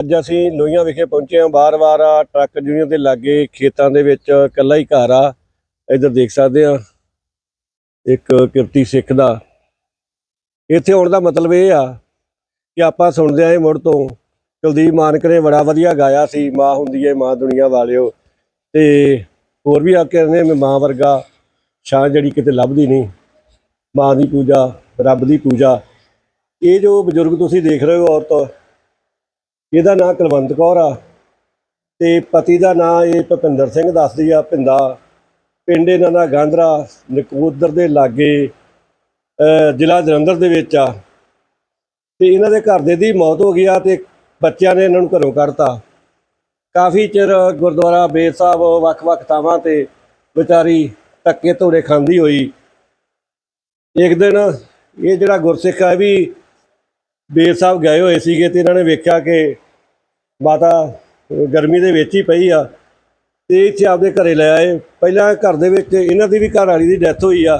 ਅੱਜ ਅਸੀਂ ਲੋਹੀਆਂ ਵਿਖੇ ਪਹੁੰਚੇ ਹਾਂ। ਬਾਰ-ਬਾਰ ਆ, ਟਰੱਕ ਯੂਨੀਅਨ ਦੇ ਲਾਗੇ ਖੇਤਾਂ ਦੇ ਵਿੱਚ ਇਕੱਲਾ ਹੀ ਘਰ ਆ। ਇੱਧਰ ਦੇਖ ਸਕਦੇ ਆ ਇੱਕ ਕਿਰਤੀ ਸਿੱਖ ਦਾ। ਇੱਥੇ ਆਉਣ ਦਾ ਮਤਲਬ ਇਹ ਆ ਕਿ ਆਪਾਂ ਸੁਣਦੇ ਆਏ ਮੁੜ ਤੋਂ। ਕੁਲਦੀਪ ਮਾਨਕ ਨੇ ਬੜਾ ਵਧੀਆ ਗਾਇਆ ਸੀ, ਮਾਂ ਹੁੰਦੀ ਏ, ਮਾਂ ਦੁਨੀਆ ਵਾਲਿਓ। ਤੇ ਹੋਰ ਵੀ ਆ ਕੇ ਨੇ ਮਾਂ ਵਰਗਾ ਸ਼ਾਨ ਜਿਹੜੀ ਕਿਤੇ ਲੱਭਦੀ ਨਹੀਂ। ਮਾਂ ਦੀ ਪੂਜਾ, ਰੱਬ ਦੀ ਪੂਜਾ। ਇਹ ਜੋ ਬਜ਼ੁਰਗ ਤੁਸੀਂ ਦੇਖ ਰਹੇ ਹੋ ਔਰਤ ਇਹਦਾ ਨਾਂ ਕੁਲਵੰਤ ਕੌਰ ਆ ਤੇ ਪਤੀ ਦਾ ਨਾਂ ਇਹ ਭੁਪਿੰਦਰ ਸਿੰਘ ਦੱਸਦੀ ਆ ਪਿੰਦਾ ਪਿੰਡ ਇਹਨਾਂ ਦਾ ਗਾਂਧਰਾ, ਨਕੋਦਰ ਦੇ ਲਾਗੇ ਜ਼ਿਲ੍ਹਾ ਜਲੰਧਰ ਦੇ ਵਿੱਚ ਆ। ਤੇ ਇਹਨਾਂ ਦੇ ਘਰ ਦੇ ਦੀ ਮੌਤ ਹੋ ਗਈ ਆ ਤੇ ਬੱਚਿਆਂ ਨੇ ਇਹਨਾਂ ਨੂੰ ਘਰੋਂ ਕੱਢਤਾ। ਕਾਫੀ ਚਿਰ ਗੁਰਦੁਆਰਾ ਬੇਰ ਸਾਹਿਬ ਵੱਖ-ਵੱਖ ਥਾਵਾਂ ਤੇ ਵਿਚਾਰੀ ਧੱਕੇ ਧੋੜੇ ਖਾਂਦੀ ਹੋਈ। ਇੱਕ ਦਿਨ ਇਹ ਜਿਹੜਾ ਗੁਰਸਿੱਖ ਆ ਇਹ ਵੀ ਬੇਰ ਸਾਹਿਬ ਗਏ ਹੋਏ ਸੀਗੇ ਤੇ ਇਹਨਾਂ ਨੇ ਵੇਖਿਆ ਕਿ ਮਾਤਾ ਗਰਮੀ ਦੇ ਵਿੱਚ ਹੀ ਪਈ ਆ। ਤੇ ਇੱਥੇ ਆਪਦੇ ਘਰੇ ਲੈ ਆਏ। ਪਹਿਲਾਂ ਘਰ ਦੇ ਵਿੱਚ ਇਹਨਾਂ ਦੀ ਵੀ ਘਰ ਵਾਲੀ ਦੀ ਡੈਥ ਹੋਈ ਆ।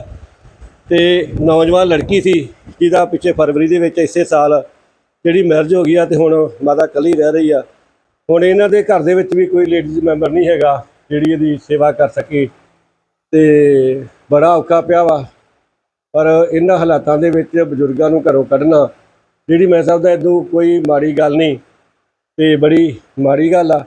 ਤੇ ਨੌਜਵਾਨ ਲੜਕੀ ਸੀ, ਜਿਹਦਾ ਪਿੱਛੇ ਫਰਵਰੀ ਦੇ ਵਿੱਚ ਇਸੇ ਸਾਲ ਜਿਹੜੀ ਮੈਰਿਜ ਹੋ ਗਈ ਆ ਤੇ ਹੁਣ ਮਾਤਾ ਇਕੱਲੀ ਰਹਿ ਰਹੀ ਆ। ਹੁਣ ਇਹਨਾਂ ਦੇ ਘਰ ਦੇ ਵਿੱਚ ਵੀ ਕੋਈ ਲੇਡੀਜ਼ ਮੈਂਬਰ ਨਹੀਂ ਹੈਗਾ, ਜਿਹੜੀ ਇਹਦੀ ਸੇਵਾ ਕਰ ਸਕੇ। ਤੇ ਬੜਾ ਔਖਾ ਪਿਆ ਵਾ। ਪਰ ਇਹਨਾਂ ਹਾਲਾਤਾਂ ਦੇ ਵਿੱਚ ਬਜ਼ੁਰਗਾਂ ਨੂੰ ਘਰੋਂ ਕੱਢਣਾ ਜਿਹੜੀ ਮੈਂ ਸਮਝਦਾ ਇਦੋਂ ਕੋਈ ਮਾੜੀ ਗੱਲ ਨਹੀਂ ਤੇ ਬੜੀ ਮਾੜੀ ਗੱਲ ਆ।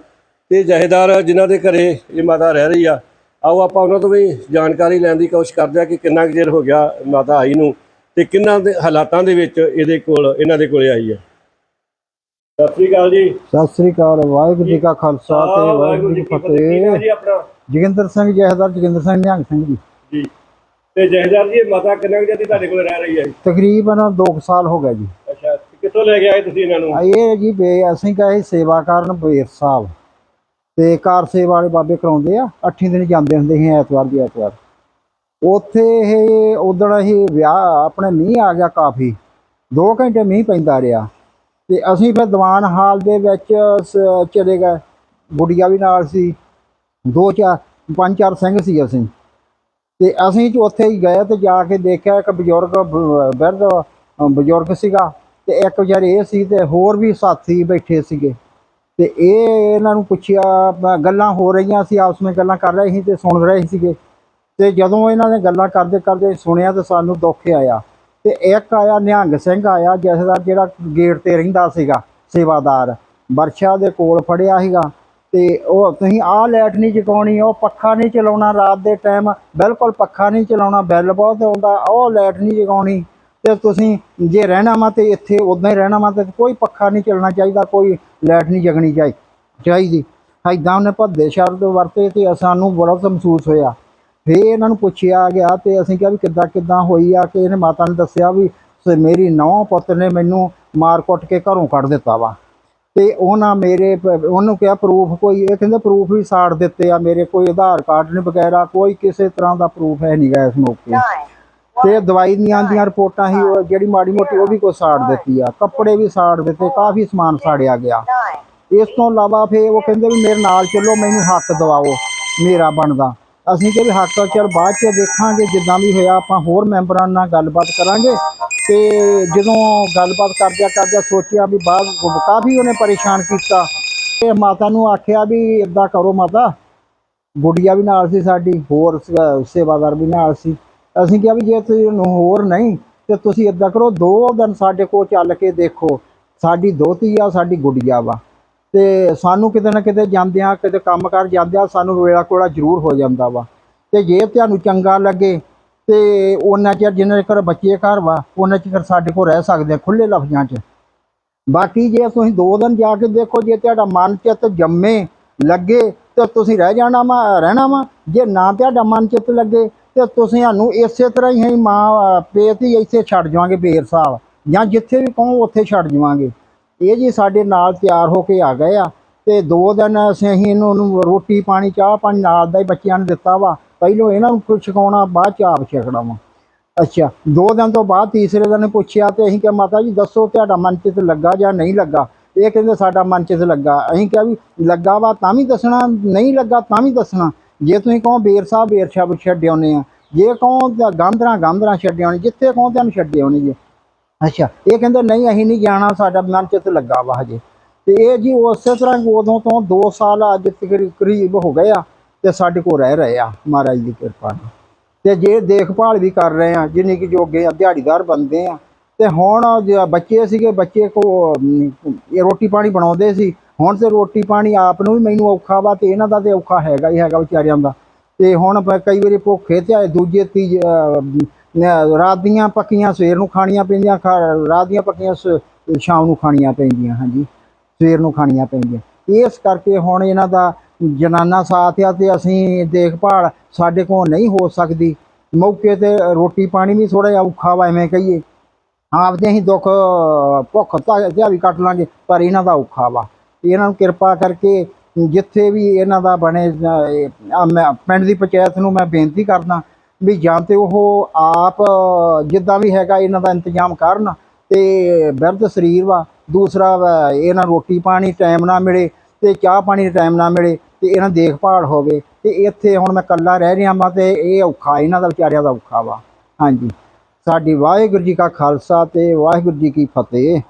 ਤੇ ਜਹੇਦਾਰ ਜਿਨ੍ਹਾਂ ਦੇ ਘਰੇ ਇਹ ਮਾਤਾ ਰਹਿ ਰਹੀ ਆ ਆਓ ਆਪਾਂ ਉਹਨਾਂ ਤੋਂ ਵੀ ਜਾਣਕਾਰੀ ਲੈਣ ਦੀ ਕੋਸ਼ਿਸ਼ ਕਰਦੇ ਆ ਕਿ ਕਿੰਨਾ ਕੁ ਚਿਰ ਹੋ ਗਿਆ ਮਾਤਾ ਆਈ ਨੂੰ ਤੇ ਕਿੰਨਾ ਦੇ ਹਾਲਾਤਾਂ ਦੇ ਵਿੱਚ ਇਹਦੇ ਕੋਲ ਇਹਨਾਂ ਦੇ ਕੋਲੇ ਆਈ ਆ। ਸਤਿ ਸ੍ਰੀ ਅਕਾਲ ਜੀ। ਸਤਿ ਸ੍ਰੀ ਅਕਾਲ ਵਾਹਿਗੁਰੂ ਜੀ ਕਾ ਖਾਲਸਾ ਤੇ ਵਾਹਿਗੁਰੂ ਜੀ ਕੀ ਫਤਿਹ। ਜੋਗਿੰਦਰ ਸਿੰਘ ਜਹਦਰ ਜੋਗਿੰਦਰ ਸਿੰਘ ਨਿਹੰਗ ਸਿੰਘ ਜੀ। ਜੀ। ਤੇ ਜਹੇਦਾਰ ਜੀ ਇਹ ਮਾਤਾ ਕਿੰਨਾ ਕੁ ਚਿਰ ਤੁਹਾਡੇ ਕੋਲ ਰਹਿ ਰਹੀ ਹੈ ਤਕਰੀਬਨ 2 ਸਾਲ ਹੋ ਗਏ ਜੀ। ਕਿੱਥੋਂ ਲੈ ਕੇ ਆਏ ਤੁਸੀਂ ਇਹਨਾਂ ਨੂੰ? ਇਹ ਜੀ ਬੇ ਅਸੀਂ ਕਹੇ ਸੇਵਾ ਕਰਨ ਬੇਰ ਸਾਹਿਬ। ਤੇ ਕਾਰ ਸੇਵਾ ਵਾਲੇ ਬਾਬੇ ਕਰਾਉਂਦੇ ਆ, ਅੱਠੀ ਦਿਨ ਜਾਂਦੇ ਹੁੰਦੇ ਸੀ ਐਤਵਾਰ ਦੀ ਐਤਵਾਰ। ਉੱਥੇ ਇਹ ਉਦਣ ਅਸੀਂ ਵਿਆਹ, ਆਪਣੇ ਮੀਂਹ ਆ ਗਿਆ ਕਾਫੀ। 2 ਘੰਟੇ ਮੀਂਹ ਪੈਂਦਾ ਰਿਹਾ। ਤੇ ਅਸੀਂ ਫਿਰ ਦੀਵਾਨ ਹਾਲ ਦੇ ਵਿੱਚ ਚਲੇ ਗਏ। ਗੁੜੀਆ ਵੀ ਨਾਲ ਸੀ। ਦੋ ਚਾਰ, ਪੰਜ ਚਾਰ ਸਿੰਘ ਸੀ ਅਸੀਂ। ਤੇ ਅਸੀਂ ਚ ਉੱਥੇ ਹੀ ਗਏ ਤੇ ਜਾ ਕੇ ਦੇਖਿਆ ਇੱਕ ਬਜ਼ੁਰਗ ਬ- ਬਿਰਧ ਬਜ਼ੁਰਗ ਸੀਗਾ। ਤੇ ਇੱਕ ਵਿਚਾਰੇ ਇਹ ਸੀ ਤੇ ਹੋਰ ਵੀ ਸਾਥੀ ਬੈਠੇ ਸੀਗੇ। ਤੇ ਇਹ ਇਹਨਾਂ ਨੂੰ ਪੁੱਛਿਆ ਗੱਲਾਂ ਹੋ ਰਹੀਆਂ ਸੀ, ਆਪਸ ਵਿੱਚ ਗੱਲਾਂ ਕਰ ਰਹੇ ਸੀ ਤੇ ਸੁਣ ਰਹੇ ਸੀਗੇ। ਤੇ ਜਦੋਂ ਇਹਨਾਂ ਨੇ ਗੱਲਾਂ ਕਰਦੇ ਕਰਦੇ ਸੁਣਿਆ ਤੇ ਸਾਨੂੰ ਦੁੱਖ ਆਇਆ। ਤੇ ਇੱਕ ਆਇਆ, ਨਿਹੰਗ ਸਿੰਘ ਆਇਆ ਜਿਸਦਾ ਜਿਹੜਾ ਗੇਟ ਤੇ ਰਹਿੰਦਾ ਸੀਗਾ, ਸੇਵਾਦਾਰ। ਵਰਸ਼ਾ ਦੇ ਕੋਲ ਫੜਿਆ ਸੀਗਾ। ਤੇ ਉਹ ਤੁਸੀਂ ਆਹ ਲਾਈਟ ਨਹੀਂ ਜਗਾਉਣੀ, ਉਹ ਪੱਖਾ ਨਹੀਂ ਚਲਾਉਣਾ ਰਾਤ ਦੇ ਟਾਈਮ ਬਿਲਕੁਲ ਪੱਖਾ ਨਹੀਂ ਚਲਾਉਣਾ ਬਿੱਲ ਬਹੁਤ ਆਉਂਦਾ ਉਹ ਲਾਈਟ ਨਹੀਂ ਜਗਾਉਣੀ। ਤੇ ਤੁਸੀਂ ਜੇ ਰਹਿਣਾ ਵਾ ਤੇ ਇੱਥੇ ਉਦਾਂ ਹੀ ਰਹਿਣਾ ਵਾ ਤੇ ਕੋਈ ਪੱਖਾ ਨਹੀਂ ਚੱਲਣਾ ਚਾਹੀਦਾ, ਕੋਈ ਲਾਈਟ ਨਹੀਂ ਜਗਣੀ ਚਾਹੀ, ਚਾਹੀਦੀ। ਐਦਾਂ ਉਹਨੇ ਭੱਦੇ ਸ਼ਬਦ ਵਰਤੇ ਤੇ ਸਾਨੂੰ ਬੜਾ ਮਹਿਸੂਸ ਹੋਇਆ। ਫੇ ਇਹਨਾਂ ਨੂੰ ਪੁੱਛਿਆ ਗਿਆ ਤੇ ਅਸੀਂ ਕਿਹਾ ਵੀ ਕਿੱਦਾਂ ਕਿੱਦਾਂ ਹੋਈ ਆ ਕਿ ਇਹਨੇ ਮਾਤਾ ਨੇ ਦੱਸਿਆ ਵੀ ਮੇਰੀ ਨੌ ਪੁੱਤ ਨੇ ਮੈਨੂੰ ਮਾਰ ਕੁੱਟ ਕੇ ਘਰੋਂ ਕੱਢ ਦਿੱਤਾ ਵਾ। ਤੇ ਉਹਨਾਂ ਮੇਰੇ ਉਹਨੂੰ ਕਿਹਾ ਪ੍ਰੂਫ ਕੋਈ, ਇਹ ਕਹਿੰਦੇ ਪ੍ਰੂਫ ਵੀ ਸਾੜ ਦਿੱਤੇ ਆ ਮੇਰੇ, ਕੋਈ ਆਧਾਰ ਕਾਰਡ ਨਹੀਂ ਵਗੈਰਾ ਕੋਈ ਕਿਸੇ ਤਰ੍ਹਾਂ ਦਾ ਪ੍ਰੂਫ ਹੈ ਨਹੀਂ ਗਾ ਇਸ ਮੌਕੇ। ਤੇ ਦਵਾਈ ਦੀਆਂ ਦੀਆਂ ਰਿਪੋਰਟਾਂ ਹੀ ਉਹ ਜਿਹੜੀ ਮਾੜੀ ਮੋਟੀ ਉਹ ਵੀ ਕੋਈ ਸਾੜ ਦਿੱਤੀ ਆ। ਕੱਪੜੇ ਵੀ ਸਾੜ ਦਿੱਤੇ ਕਾਫੀ ਸਮਾਨ ਸਾੜਿਆ ਗਿਆ। ਇਸ ਤੋਂ ਇਲਾਵਾ ਫੇ ਉਹ ਕਹਿੰਦੇ ਵੀ ਮੇਰੇ ਨਾਲ ਚੱਲੋ ਮੈਨੂੰ ਹੱਕ ਦਿਵਾਓ ਮੇਰਾ ਬਣਦਾ। ਅਸੀਂ ਕਿਹਾ ਵੀ ਹੱਕ ਚਲ ਬਾਅਦ ਚ ਦੇਖਾਂਗੇ ਜਿੱਦਾਂ ਵੀ ਹੋਇਆ ਆਪਾਂ ਹੋਰ ਮੈਂਬਰਾਂ ਨਾਲ ਗੱਲਬਾਤ ਕਰਾਂਗੇ। ਤੇ ਜਦੋਂ ਗੱਲਬਾਤ ਕਰਦਿਆਂ ਕਰਦਿਆਂ ਸੋਚਿਆ ਵੀ ਬਾਅਦ ਕਾਫੀ ਉਹਨੇ ਪਰੇਸ਼ਾਨ ਕੀਤਾ। ਤੇ ਮਾਤਾ ਨੂੰ ਆਖਿਆ ਵੀ ਇਦਾਂ ਕਰੋ ਮਾਤਾ ਗੁੜੀਆ ਵੀ ਨਾਲ ਸੀ ਸਾਡੀ ਹੋਰ ਸੇਵਾਦਾਰ ਵੀ ਨਾਲ ਸੀ। ਅਸੀਂ ਕਿਹਾ ਵੀ ਜੇ ਤੁਹਾਨੂੰ ਹੋਰ ਨਹੀਂ, ਤੇ ਤੁਸੀਂ ਇਦਾਂ ਕਰੋ, ਦੋ ਦਿਨ ਸਾਡੇ ਕੋਲ ਚੱਲ ਕੇ ਦੇਖੋ, ਸਾਡੀ ਦੋਤੀ ਆ, ਸਾਡੀ ਗੁੱਡੀਆ ਵਾ। ਤੇ ਸਾਨੂੰ ਕਿਤੇ ਨਾ ਕਿਤੇ ਜਾਂਦਿਆਂ, ਕਿਤੇ ਕੰਮ ਕਰ ਆ ਸਾਨੂੰ ਵੇਲਾ ਕੋਲਾ ਜ਼ਰੂਰ ਹੋ ਜਾਂਦਾ ਵਾ। ਤੇ ਜੇ ਤੁਹਾਨੂੰ ਚੰਗਾ ਲੱਗੇ, ਤੇ ਉਹਨਾਂ ਚਿਰ ਜਿੰਨਾ ਚਿਰ ਬੱਚੇ ਘਰ ਵਾ ਉਹਨਾਂ ਚਿਰ ਸਾਡੇ ਕੋਲ ਰਹਿ ਸਕਦੇ ਆ ਖੁੱਲੇ ਲਫ਼ਜ਼ਾਂ 'ਚ। ਬਾਕੀ ਜੇ ਤੁਸੀਂ ਦੋ ਦਿਨ ਜਾ ਕੇ ਦੇਖੋ, ਜੇ ਤੁਹਾਡਾ ਮਨ ਚਿੱਤ ਜੰਮੇ, ਲੱਗੇ, ਤੇ ਤੁਸੀਂ ਰਹਿ ਜਾਣਾ ਵਾ, ਰਹਿਣਾ ਵਾ। ਜੇ ਨਾ ਤੁਹਾਡਾ ਮਨ ਚਿੱਤ ਲੱਗੇ ਤੇ ਤੁਸੀਂ ਸਾਨੂੰ ਇਸੇ ਤਰ੍ਹਾਂ ਹੀ ਅਸੀਂ ਮਾਂ ਪੇਤ ਹੀ ਇੱਥੇ ਛੱਡ ਜਾਵਾਂਗੇ ਬੇਰ ਸਾਹਿਬ ਜਾਂ ਜਿੱਥੇ ਵੀ ਕਹੋ ਉੱਥੇ ਛੱਡ ਜਾਵਾਂਗੇ। ਇਹ ਜੀ ਸਾਡੇ ਨਾਲ ਤਿਆਰ ਹੋ ਕੇ ਆ ਗਏ ਆ, ਤੇ ਦੋ ਦਿਨ ਅਸੀਂ ਅਸੀਂ ਇਹਨੂੰ ਉਹਨੂੰ ਰੋਟੀ ਪਾਣੀ, ਚਾਹ ਪਾਣੀ ਨਾਲ ਦਾ ਹੀ ਬੱਚਿਆਂ ਨੂੰ ਦਿੱਤਾ ਵਾ। ਪਹਿਲੋਂ ਇਹਨਾਂ ਨੂੰ ਕੁਛ ਛਕਾਉਣਾ ਬਾਅਦ ਚ ਆਪ ਛਕਣਾ ਵਾ। ਅੱਛਾ, ਦੋ ਦਿਨ ਤੋਂ ਬਾਅਦ ਤੀਸਰੇ ਦਿਨ ਪੁੱਛਿਆ ਤੇ ਅਸੀਂ ਕਿਹਾ, ਮਾਤਾ ਜੀ, ਦੱਸੋ ਤੁਹਾਡਾ ਮਨ ਚਿਤ ਲੱਗਾ ਜਾਂ ਨਹੀਂ ਲੱਗਾ? ਇਹ ਕਹਿੰਦੇ, ਸਾਡਾ ਮਨ ਚਿੱਤ ਲੱਗਾ। ਅਸੀਂ ਕਿਹਾ ਵੀ, ਲੱਗਾ ਵਾ ਤਾਂ ਵੀ ਦੱਸਣਾ, ਨਹੀਂ ਲੱਗਾ ਤਾਂ ਵੀ ਦੱਸਣਾ। ਜੇ ਤੁਸੀਂ ਕਹੋ ਬੇਰ ਸਾਹਿਬ ਬੇਰ ਸਾਹਿਬ ਛੱਡ ਆਉਂਦੇ ਆ, ਜੇ ਕਹੋ ਤਾਂ ਗਾਂਧਰਾ ਗਾਂਧਰਾ ਛੱਡ ਆਉਣੀ, ਜਿੱਥੇ ਕਹੋ ਤੁਹਾਨੂੰ ਛੱਡ ਆਉਣੀ ਜੀ। ਅੱਛਾ, ਇਹ ਕਹਿੰਦੇ ਨਹੀਂ, ਅਸੀਂ ਨਹੀਂ ਜਾਣਾ, ਸਾਡਾ ਮਨ ਚਿੱਤ ਲੱਗਾ ਵਾ ਹਜੇ। ਤੇ ਇਹ ਜੀ ਉਸੇ ਤਰ੍ਹਾਂ ਉਦੋਂ ਤੋਂ 2 ਸਾਲ ਅੱਜ ਕਰੀਬ ਹੋ ਗਏ ਆ, ਤੇ ਸਾਡੇ ਕੋਲ ਰਹਿ ਰਹੇ ਆ, ਮਹਾਰਾਜ ਦੀ ਕਿਰਪਾ ਨਾਲ। ਤੇ ਜੇ ਦੇਖਭਾਲ ਵੀ ਕਰ ਰਹੇ ਆ, ਜਿੰਨੀ ਕਿ ਜੋਗੇ ਆ, ਦਿਹਾੜੀਦਾਰ ਬੰਦੇ ਆ, ਤੇ ਹੁਣ ਜ- ਬੱਚੇ ਸੀਗੇ, ਬੱਚੇ ਕੋ ਇਹ ਰੋਟੀ ਪਾਣੀ ਬਣਾਉਂਦੇ ਸੀ ਹੁਣ ਤੇ ਰੋਟੀ ਪਾਣੀ ਆਪ ਨੂੰ ਵੀ ਮੈਨੂੰ ਔਖਾ ਵਾ ਤੇ ਇਹਨਾਂ ਦਾ ਤੇ ਔਖਾ ਹੈਗਾ ਹੀ ਹੈਗਾ ਵਿਚਾਰਿਆਂ ਦਾ। ਤੇ ਹੁਣ ਕਈ ਵਾਰੀ ਭੁੱਖੇ ਤੇ ਆਏ, ਦੂਜੇ ਤੀਜੇ ਰਾਤ ਦੀਆਂ ਪੱਕੀਆਂ ਸਵੇਰ ਨੂੰ ਖਾਣੀਆਂ ਪੈਂਦੀਆਂ, ਖਾ- ਰਾਤ ਦੀਆਂ ਪੱਕੀਆਂ ਸ- ਸ਼ਾਮ ਨੂੰ ਖਾਣੀਆਂ ਪੈਂਦੀਆਂ, ਹਾਂਜੀ, ਸਵੇਰ ਨੂੰ ਖਾਣੀਆਂ ਪੈਂਦੀਆਂ। ਇਸ ਕਰਕੇ ਹੁਣ ਇਹਨਾਂ ਦਾ ਜਨਾਨਾ ਸਾਥ ਆ ਤੇ ਅਸੀਂ ਦੇਖਭਾਲ ਸਾਡੇ ਕੋਲ ਨਹੀਂ ਹੋ ਸਕਦੀ। ਮੌਕੇ ਤੇ ਰੋਟੀ ਪਾਣੀ ਵੀ ਥੋੜਾ ਜਿਹਾ ਔਖਾ ਵਾ ਐਵੇਂ ਕਹੀਏ। ਆਪਦੇ ਅਸੀਂ ਦੁੱਖ, ਭੁੱਖ ਤਾਂ ਵੀ ਕੱਟ ਲਾਂਗੇ, ਪਰ ਇਹਨਾਂ ਦਾ ਔਖਾ ਵਾ। ਇਹਨਾਂ ਨੂੰ ਕਿਰਪਾ ਕਰਕੇ ਜਿੱਥੇ ਵੀ ਇਹਨਾਂ ਦਾ ਬਣੇ ਮੈਂ ਪਿੰਡ ਦੀ ਪੰਚਾਇਤ ਨੂੰ ਮੈਂ ਬੇਨਤੀ ਕਰਦਾ ਵੀ ਜਾਂ ਤੇ ਉਹ ਆਪ ਜਿੱਦਾਂ ਵੀ ਹੈਗਾ ਇਹਨਾਂ ਦਾ ਇੰਤਜ਼ਾਮ ਕਰਨ ਤੇ ਬਿਰਧ ਸਰੀਰ ਵਾ, ਦੂਸਰਾ ਵਾ, ਇਹਨਾਂ ਨੂੰ ਰੋਟੀ ਪਾਣੀ ਟਾਈਮ ਨਾਲ ਮਿਲੇ ਤੇ ਚਾਹ ਪਾਣੀ ਟਾਈਮ ਨਾਲ ਮਿਲੇ ਤੇ ਇਹਨਾਂ ਦੇਖਭਾਲ ਹੋਵੇ ਤੇ ਇੱਥੇ ਹੁਣ ਮੈਂ ਇਕੱਲਾ ਰਹਿ ਰਿਹਾ ਵਾਂ ਤੇ ਇਹ ਔਖਾ, ਇਹਨਾਂ ਦਾ ਵਿਚਾਰਿਆਂ ਦਾ ਔਖਾ ਵਾ। ਹਾਂਜੀ, ਸਾਡੀ ਵਾਹਿਗੁਰੂ ਜੀ ਕਾ ਖਾਲਸਾ ਤੇ ਵਾਹਿਗੁਰੂ ਜੀ ਕੀ ਫਤਿਹ।